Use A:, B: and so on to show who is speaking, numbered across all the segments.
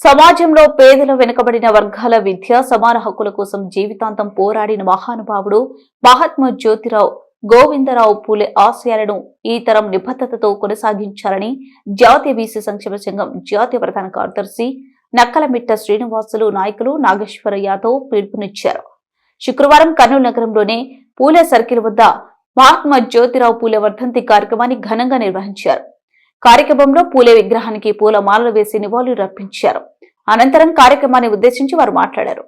A: సమాజంలో పేదల వెనుకబడిన వర్గాల విద్య సమాన హక్కుల కోసం జీవితాంతం పోరాడిన మహానుభావుడు మహాత్మా జ్యోతిరావు గోవిందరావు పూలే ఆశయాలను ఈ తరం నిబద్ధతతో కొనసాగించాలని జాతీయ బీసీ సంక్షేమ సంఘం జాతీయ ప్రధాన కార్యదర్శి నక్కలమిట్ట శ్రీనివాసులు నాయకులు నాగేశ్వర యాదవ్ పిలుపునిచ్చారు. శుక్రవారం కర్నూలు నగరంలోని పూలే సర్కిల్ వద్ద మహాత్మా జ్యోతిరావు పూలే వర్ధంతి కార్యక్రమాన్ని ఘనంగా నిర్వహించారు. కార్యక్రమంలో పూలే విగ్రహానికి పూల మాలలు వేసి నివాళులు అర్పించారు అనంతరం కార్యక్రమాన్ని ఉద్దేశించి వారు మాట్లాడారు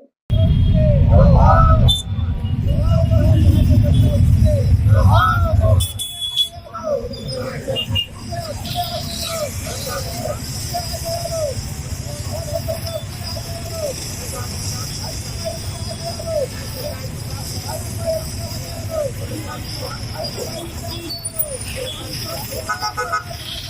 B: Thank you.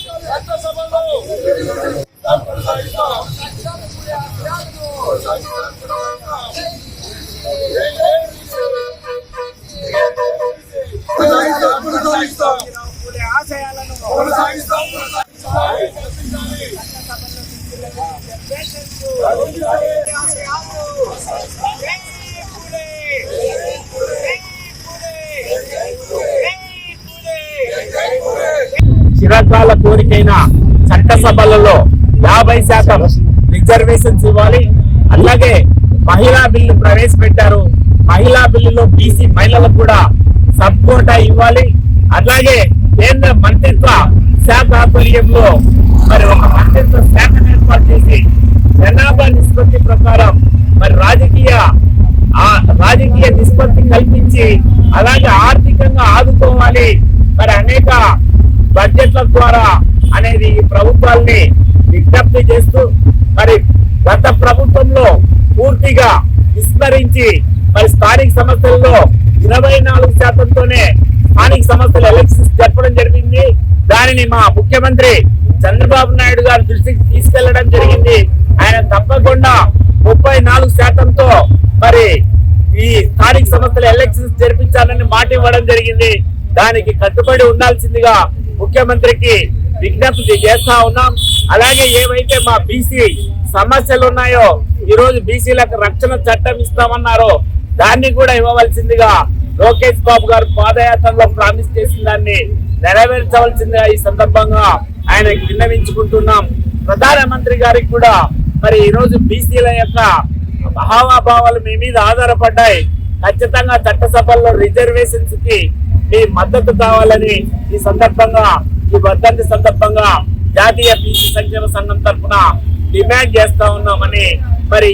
B: కొనసాగిస్తాం,
C: చిరకాల కోరికైన చట్టసభలలో యాభై శాతం రిజర్వేషన్స్ ఇవ్వాలి. అలాగే మహిళా బిల్లు ప్రవేశపెట్టారు. మహిళా బిల్లులో బీసీ మహిళలకు కూడా సబ్ కోటా ఇవ్వాలి. అలాగే కేంద్ర మంత్రిత్వ ఆధ్వర్యంలో మరి ఒక అత్యంత శాఖను ఏర్పాటు చేసి జనాభా నిష్పత్తి ప్రకారం మరి రాజకీయ ఆ రాజకీయ నిష్పత్తి కల్పించి అలాగే ఆర్థికంగా ఆదుకోవాలి. మరి అనేక బడ్జెట్ల ద్వారా అనేది ఈ ప్రభుత్వాల్ని విజ్ఞప్తి చేస్తూ మరి గత ప్రభుత్వంలో పూర్తిగా విస్మరించి మరి స్థానిక సమస్యల్లో ఇరవై నాలుగు శాతంతోనే స్థానిక సమస్యలు దానిని మా ముఖ్యమంత్రి చంద్రబాబు నాయుడు గారి దృష్టికి తీసుకెళ్ళడం జరిగింది. ఆయన తప్పకుండా ముప్పై నాలుగు శాతంతో మరి ఈ స్థానిక సంస్థల ఎలక్షన్స్ జరిపించాలని మాట ఇవ్వడం జరిగింది. దానికి కట్టుబడి ఉండాల్సిందిగా ముఖ్యమంత్రికి విజ్ఞప్తి చేస్తా ఉన్నాం. అలాగే ఏవైతే మా బీసీ సమస్యలు ఉన్నాయో ఈ రోజు బీసీలకు రక్షణ చట్టం ఇస్తామన్నారో దాన్ని కూడా ఇవ్వవలసిందిగా లోకేష్ బాబు గారు పాదయాత్రలో ప్రామిస్ చేసిన దాన్ని నెరవేర్చవలసిందిగా ఈ సందర్భంగా ఆయన విన్నవించుకుంటున్నాం. ప్రధానమంత్రి గారికి కూడా మరి ఈ రోజు బీసీల యొక్క మహాభావాలు మీ మీద ఆధారపడ్డాయి. ఖచ్చితంగా చట్టసభల్లో రిజర్వేషన్స్కి మీ మద్దతు కావాలని ఈ సందర్భంగా ఈ వర్ధంతి సందర్భంగా జాతీయ బీసీ సంక్షేమ సంఘం తరఫున డిమాండ్ చేస్తా ఉన్నామని మరి